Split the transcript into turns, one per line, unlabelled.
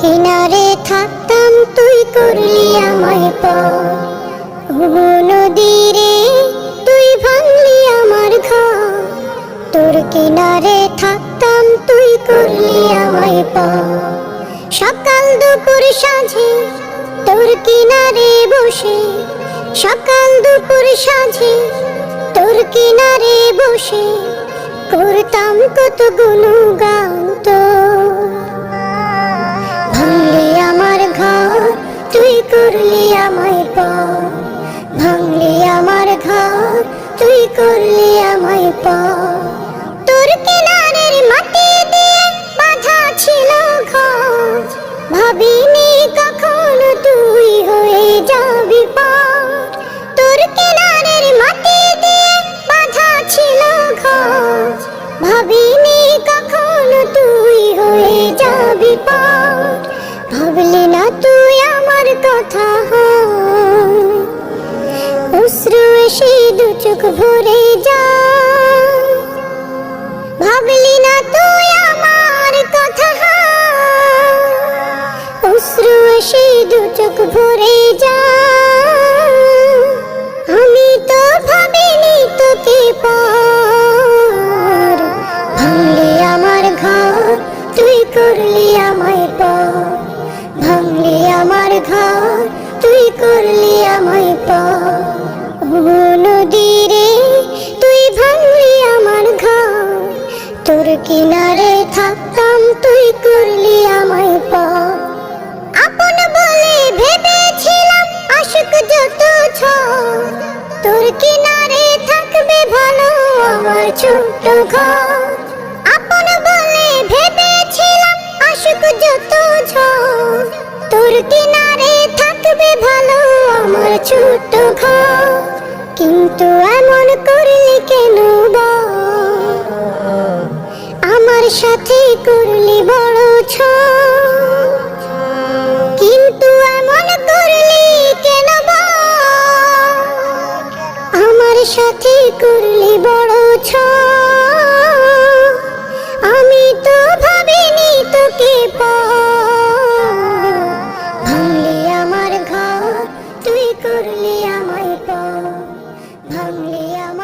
কিনারে থাকতাম, তুই করলি আমায় পর তুই ভাঙলি আমার ঘর। তোর কিনারে থাকতাম, তুই করলি আমায় পর সকাল দুপুর সাঁঝে, তোর কিনারে বসে। সকাল দুপুর সাঁঝে, তোর কিনারে বসে। করতাম কত গুণগান করলি আমায় পর ভাঙলি আমার ঘর, তুই করলি আমায় পর তোর কিনারের মাটি দিয়ে বাঁধা ছিল ঘর, ভাবিনি কখন তুই হয়ে যাবি পার তোর কিনারের মাটি দিয়ে বাঁধা ছিল ঘর, ভাবিনি কখন তুই হয়ে যাবি পার ভাবলি না তুই আমার কথা অশ্রু এসে দু চোখ ভরে যা ভাবলি না তুই আমার কথা অশ্রু এসে দু চোখ ভরে যা আমি তো ভাবিনি তোকে পার আমার ঘর, তুই করলি আমায় পর ভাঙলি আমার ঘর, তুই করলি আমায় পর নদীরে তুই ভাঙলি আমার ঘর। তোর কিনারে থাকতাম, তুই করলি আমায় পর আপন বলে ভেবেছিলাম আশুক যত ঝড়। তোর কিনারে থাকবে ভালো আমার ছোট্ট ঘর। কিন্তু এমন করলি কেন আমার সাথে করলি বড় ছ কিন্তু আমার সাথে করলি বড় ছ അമ്ലിയമ